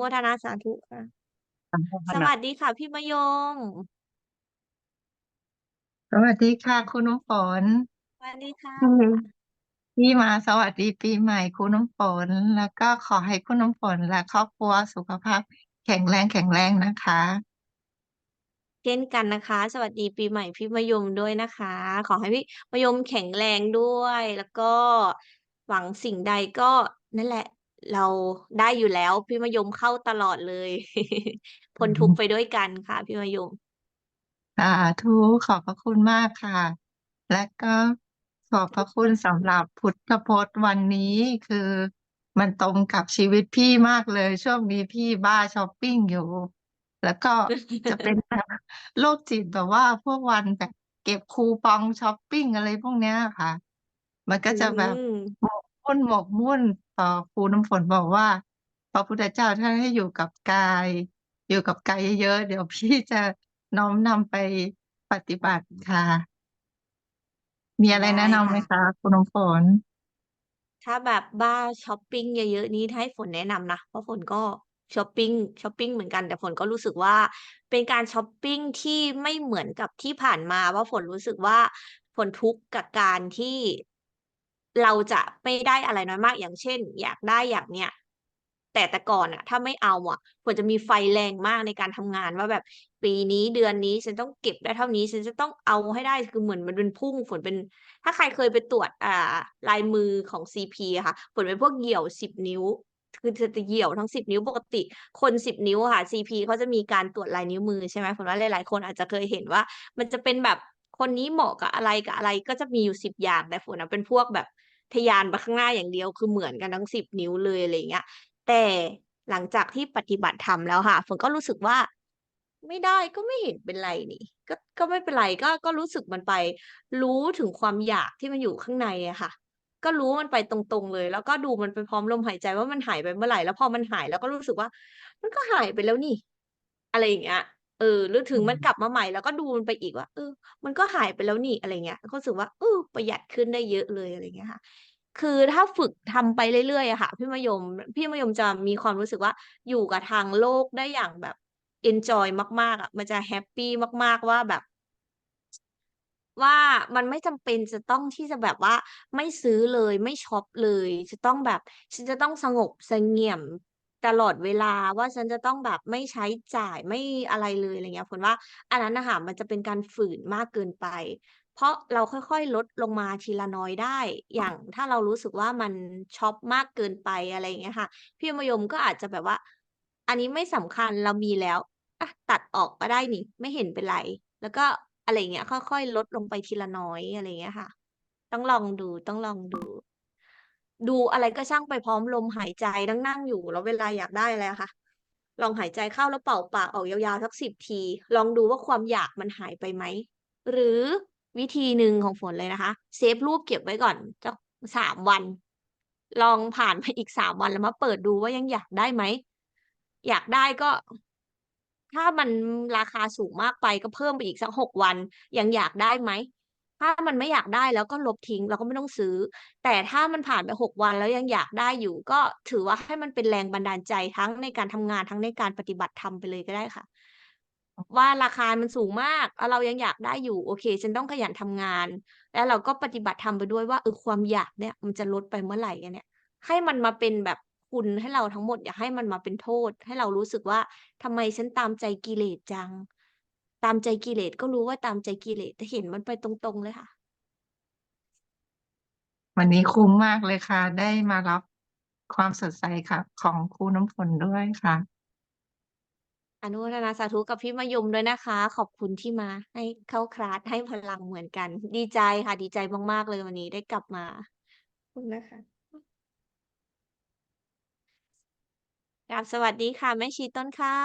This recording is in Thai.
โมทนาสาธุค่ะ สวัสดีค่ะ พี่มะยมสวัสดีค่ะ คุณน้ำฝน สวัสดีค่ะอืมที่มาสวัสดีปีใหม่คุณน้ำฝน แล้วก็ขอให้คุณน้ำฝนและครอบครัวสุขภาพ แข็งแรงแข็งแรงนะคะ เช่นกันนะคะ สวัสดีปีใหม่พี่มะยมด้วยนะคะ ขอให้พี่มะยมแข็งแรงด้วย แล้วก็หวังสิ่งใดก็นั่นแหละ เราได้อยู่แล้ว พี่มะยมเข้าตลอดเลย พ้นทุกข์ไปด้วยกันค่ะ พี่มะยม สาธุขอบพระคุณมากค่ะ และก็ขอบพระคุณสำหรับพุทธพจน์วันนี้คือมันตรงกับชีวิตพี่มากเลย ช่วงนี้พี่บ้าช้อปปิ้งอยู่ แล้วก็จะเป็นแบบโรคจิตแบบว่าพวกวันแบบเก็บคูปองช้อปปิ้งอะไรพวกเนี้ยค่ะ มันก็อืจะแบบมหม กมุ่นหมกมุ่นต่อครูน้ำฝนบอกว่า พระพุทธเจ้าท่านให้อยู่กับกาย อยู่กับกายเยอะๆเดี๋ยวพี่จะน้อมนำไปปฏิบัติค่ะ มีอะไรได้แนะนำไหมค่ะคะคุณน้ำฝน ถ้าแบบบ้าช้อปปิ้งเยอะๆนี้ถ้าให้ฝนแนะนำนะ เพราะฝนก็ช้อปปิ้งช้อปปิ้งเหมือนกันแต่ฝนก็รู้สึกว่า เป็นการช้อปปิ้งที่ไม่เหมือนกับที่ผ่านมาว่าฝนรู้สึกว่าฝนทุกข์กับการที่ เราจะไม่ได้อะไรน้อยมากอย่างเช่น อยากได้อย่างเนี้ยแต่แต่ก่อนอะถ้าไม่เอาอะฝนจะมีไฟแรงมากในการทำงานว่าแบบปีนี้เดือนนี้ฉันต้องเก็บได้เท่านี้ ฉันจะต้องเอาให้ได้คือเหมือนมันเป็นพุ่งฝนเป็น ถ้าใครเคยไปตรวจอ่าลายมือของ CP อะค่ะฝนเป็นพวกเหี่ยว10นิ้ว คือจะเหี่ยวทั้ง10นิ้วปกติ คน10นิ้วค่ะ CP เขาจะมีการตรวจลายนิ้วมือใช่ไหมฝนว่าหลายๆคนอาจจะเคยเห็นว่า มันจะเป็นแบบ คนนี้เหมาะกับอะไรกับอะไรก็จะมีอยู่10อย่างแต่ฝนเป็นพวกแบบทะยานไปข้างหน้าอย่างเดียวคือเหมือนกันทั้ง10นิ้วเลยอะไรอย่างเงี้ย แต่หลังจากที่ปฏิบัติธรรมแล้วค่ะฝนก็รู้สึกว่า ไม่ได้ก็ไม่เห็นเป็นไรนี่ ก็ก็ไม่เป็นไรก็ก็รู้สึกมันไป รู้ถึงความอยากที่มันอยู่ข้างในอะค่ะ ก็รู้มันไปตรงๆเลย แล้วก็ดูมันไปพร้อมลมหายใจว่ามันหายไปเมื่อไหร่แล้วพอมันหายเราก็รู้สึกว่า มันก็หายไปแล้วนี่ อะไรอย่างเงี้ย เออหรือถึงมันกลับมาใหม่เราก็ดูมันไปอีกว่าเออ มันก็หายไปแล้วนี่อะไรอย่างเงี้ยก็รู้สึกว่าเออประหยัดขึ้นได้เยอะเลยอะไรอย่างเงี้ยค่ะ คือถ้าฝึกทำไปเรื่อยๆอะค่ะ พี่มะยม พี่มะยมจะมีความรู้สึกว่าอยู่กับทางโลกได้อย่างแบบเอนจอยมากๆอะมันจะแฮปปีมาก ๆว่าแบบว่ามันไม่จำเป็นจะต้องที่จะแบบว่าไม่ซื้อเลยไม่ช็อปเลย จะต้องแบบฉันจะต้องสงบเสงี่ยม ตลอดเวลาว่าฉันจะต้องแบบไม่ใช้จ่ายไม่อะไรเลย อะไรเงี้ยฝนว่าอันนั้นนะคะมันจะเป็นการฝืนมากเกินไป เพราะเราค่อยๆ ลดลงมาทีละน้อยได้ อย่างถ้าเรารู้สึกว่ามันช็อปมากเกินไปอะไรเงี้ยค่ะ พี่มยมก็อาจจะแบบว่า อันนี้ไม่สำคัญเรามีแล้วอะตัดออกก็ได้นี่ ไม่เห็นเป็นไร แล้วก็อะไรเงี้ย ค่อยๆ ลดลงไปทีละน้อยอะไรเงี้ยค่ะ ต้องลองดูต้องลองดู ดูอะไรก็ช่างไปพร้อมลมหายใจนั่งๆอยู่แล้วเวลาอยากได้อะไรค่ะลองหายใจเข้าแล้วเป่าปากออกยาวๆสัก10ที ลองดูว่าความอยากมันหายไปไหม หรือวิธีหนึ่งของฝนเลยนะคะ เซฟรูปเก็บไว้ก่อนสัก3วัน ลองผ่านไปอีก3วันแล้วมาเปิดดูว่ายังอยากได้ไหม อยากได้ก็ ถ้ามันราคาสูงมากไปก็เพิ่มไปอีกสัก6วัน ยังอยากได้ไหม ถ้ามันไม่อยากได้แล้วก็ลบทิ้งเราก็ไม่ต้องซื้อ แต่ถ้ามันผ่านไป6วันแล้วยังอยากได้อยู่ ก็ถือว่าให้มันเป็นแรงบันดาลใจทั้งในการทำงานทั้งในการปฏิบัติธรรมไปเลยก็ได้ค่ะ ว่าราคามันสูงมากเรายังอยากได้อยู่ โอเค ฉันต้องขยันทำงาน แล้วเราก็ปฏิบัติธรรมไปด้วยว่าเออความอยากเนี่ย มันจะลดไปเมื่อไหร่เนี่ย ให้มันมาเป็นแบบคุณให้เราทั้งหมด อย่าให้มันมาเป็นโทษ ให้เรารู้สึกว่าทำไมฉันตามใจกิเลสจัง ตามใจกิเลสก็รู้ว่าตามใจกิเลสแต่เห็นมันไปตรงๆเลยค่ะ วันนี้คุ้มมากเลยค่ะ ได้มารับความสดใสค่ะ ของครูน้ำฝนด้วยค่ะ อนุโมทนาสาธุกับพี่มะยมด้วยนะคะ ขอบคุณที่มาให้เข้าคลาสให้พลังเหมือนกัน ดีใจค่ะ ดีใจมากๆเลยวันนี้ได้กลับมาขอบคุณนะคะกราบสวัสดีค่ะแม่ชีต้นข้าว